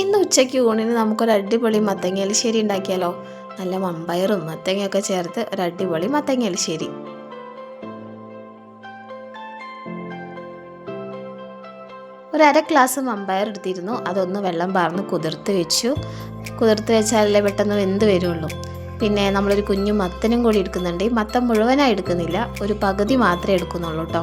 ഇന്ന് ഉച്ചയ്ക്ക് ഊണിന് നമുക്കൊരു അടിപൊളി മത്തങ്ങ എലിശ്ശേരി ഉണ്ടാക്കിയാലോ? നല്ല മമ്പയറും മത്തങ്ങയൊക്കെ ചേർത്ത് ഒരു അടിപൊളി മത്തങ്ങ എലിശ്ശേരി ഒരു അര ഗ്ലാസ് മമ്പയർ എടുത്തിരുന്നു. അതൊന്ന് വെള്ളം പാർന്ന് കുതിർത്ത് വെച്ചു. കുതിർത്ത് വെച്ചാലല്ലേ പെട്ടെന്ന് വെന്ത് വരുള്ളൂ. പിന്നെ നമ്മളൊരു കുഞ്ഞു മത്തനും കൂടി എടുക്കുന്നുണ്ട്. ഈ മത്തം മുഴുവനായി എടുക്കുന്നില്ല. ഒരു പകുതി മാത്രമേ എടുക്കുന്നുള്ളൂ കേട്ടോ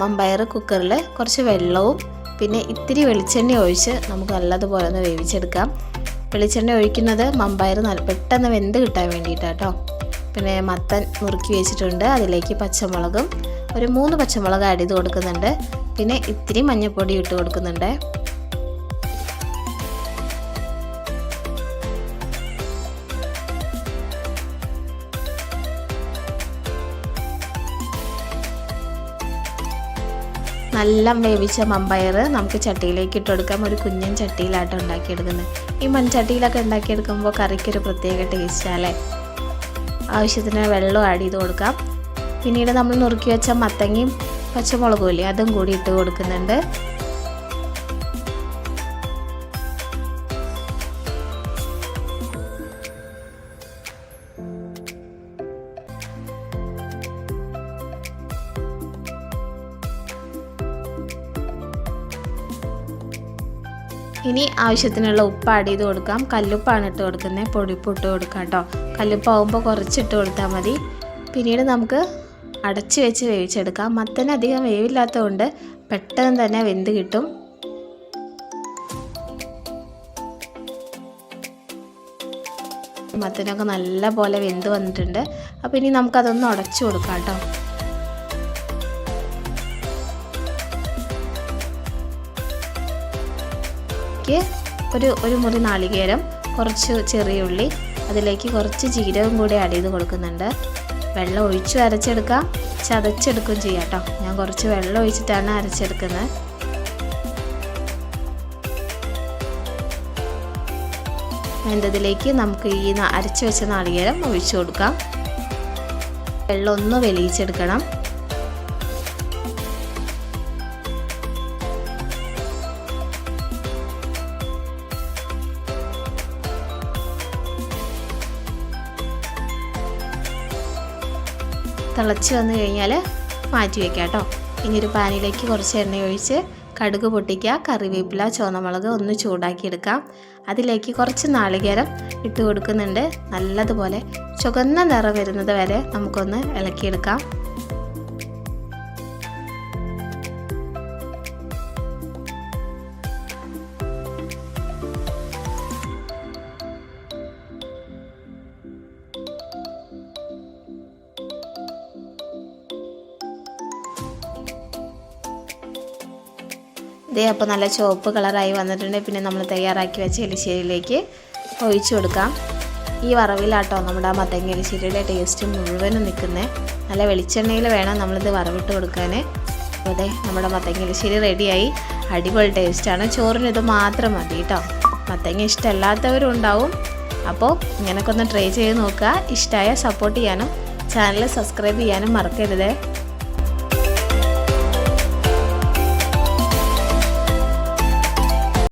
മമ്പയർ കുക്കറിൽ കുറച്ച് വെള്ളവും പിന്നെ ഇത്തിരി വെളിച്ചെണ്ണ ഒഴിച്ച് നമുക്ക് നല്ലതുപോലെ ഒന്ന് വേവിച്ചെടുക്കാം. വെളിച്ചെണ്ണ ഒഴിക്കുന്നത് മമ്പയർ നല്ല പെട്ടെന്ന് വെന്ത് കിട്ടാൻ വേണ്ടിയിട്ടാട്ടോ. പിന്നെ മത്തൻ മുറുക്കി വെച്ചിട്ടുണ്ട് അതിലേക്ക് പച്ചമുളകും ഒരു മൂന്ന് പച്ചമുളക് ആഡ് ചെയ്ത് കൊടുക്കുന്നുണ്ട്. പിന്നെ ഇത്തിരി മഞ്ഞൾപ്പൊടി ഇട്ട് കൊടുക്കുന്നുണ്ട്. നല്ല വേവിച്ച മമ്പയർ നമുക്ക് ചട്ടിയിലേക്ക് ഇട്ട് കൊടുക്കാം ഒരു കുഞ്ഞൻ ചട്ടിയിലായിട്ട് ഉണ്ടാക്കിയെടുക്കുന്നത്. ഈ മൺചട്ടിയിലൊക്കെ ഉണ്ടാക്കിയെടുക്കുമ്പോൾ കറിക്കൊരു പ്രത്യേക ടേസ്റ്റാല്ലേ ആവശ്യത്തിന് വെള്ളം ആഡ് ചെയ്ത് കൊടുക്കാം. പിന്നീട് നമ്മൾ നുറുക്കി വെച്ച മത്തങ്ങയും പച്ചമുളകും ഇല്ലേ അതും കൂടി ഇട്ട് കൊടുക്കുന്നുണ്ട്. ഇനി ആവശ്യത്തിനുള്ള ഉപ്പ് ആഡ് ചെയ്ത് കൊടുക്കാം. കല്ലുപ്പാണ് ഇട്ട് കൊടുക്കുന്നത്. പൊടിപ്പ് ഇട്ട് കൊടുക്കാം കേട്ടോ. കല്ലുപ്പാവുമ്പോൾ കുറച്ചിട്ട് കൊടുത്താൽ മതി. പിന്നീട് നമുക്ക് അടച്ച് വെച്ച് വേവിച്ചെടുക്കാം. മത്തന് അധികം വേവില്ലാത്തതുകൊണ്ട് പെട്ടെന്ന് തന്നെ വെന്ത് കിട്ടും. മത്തനൊക്കെ നല്ല പോലെ വെന്ത് വന്നിട്ടുണ്ട്. അപ്പോൾ ഇനി നമുക്കതൊന്ന് ഉടച്ചു കൊടുക്കാം കേട്ടോ. ഒരു ഒരു മുറി നാളികേരം കുറച്ച് ചെറിയ ഉള്ളി അതിലേക്ക് കുറച്ച് ജീരകം കൂടി ആഡ് ചെയ്ത് കൊടുക്കുന്നുണ്ട്. വെള്ളം ഒഴിച്ചു അരച്ചെടുക്കാം ചതച്ചെടുക്കും ചെയ്യാം കേട്ടോ ഞാൻ കുറച്ച് വെള്ളം ഒഴിച്ചിട്ടാണ് അരച്ചെടുക്കുന്നത്. വെന്തതിലേക്ക് നമുക്ക് ഈ അരച്ചു വെച്ച നാളികേരം ഒഴിച്ചു കൊടുക്കാം. വെള്ളം ഒന്ന് വെളിയിച്ചെടുക്കണം. തിളച്ച് വന്നു കഴിഞ്ഞാൽ മാറ്റി വയ്ക്കാം കേട്ടോ. ഇനി ഒരു പാനിലേക്ക് കുറച്ച് എണ്ണ ഒഴിച്ച് കടുക് പൊട്ടിക്കുക കറിവേപ്പില ചുവന്നമുളക് ഒന്ന് ചൂടാക്കിയെടുക്കാം അതിലേക്ക് കുറച്ച് നാളികേരം ഇട്ട് കൊടുക്കുന്നുണ്ട്. നല്ലതുപോലെ ചുവന്ന നിറം വരുന്നത് വരെ നമുക്കൊന്ന് ഇളക്കിയെടുക്കാം. ഇതേ അപ്പോൾ നല്ല ചുവപ്പ് കളറായി വന്നിട്ടുണ്ട്. പിന്നെ നമ്മൾ തയ്യാറാക്കി വെച്ച എലിശ്ശേരിയിലേക്ക് ഒഴിച്ചു കൊടുക്കാം. ഈ വറവിലാട്ടോ നമ്മുടെ മത്തങ്ങ എലിശ്ശേരിയുടെ ടേസ്റ്റ് മുഴുവനും നിൽക്കുന്നത് നല്ല വെളിച്ചെണ്ണയിൽ വേണം നമ്മളിത് വറവിട്ട് കൊടുക്കാൻ അതെ നമ്മുടെ മത്തങ്ങ എലിശ്ശേരി റെഡിയായി അടിപൊളി ടേസ്റ്റാണ് ചോറിന് ഇത് മാത്രം മതി കേട്ടോ. മത്തങ്ങ ഇഷ്ടമല്ലാത്തവരും ഉണ്ടാവും. അപ്പോൾ ഇങ്ങനെയൊക്കെ ഒന്ന് ട്രൈ ചെയ്ത് നോക്കുക. ഇഷ്ടമായ സപ്പോർട്ട് ചെയ്യാനും ചാനൽ സബ്സ്ക്രൈബ് ചെയ്യാനും മറക്കരുത്.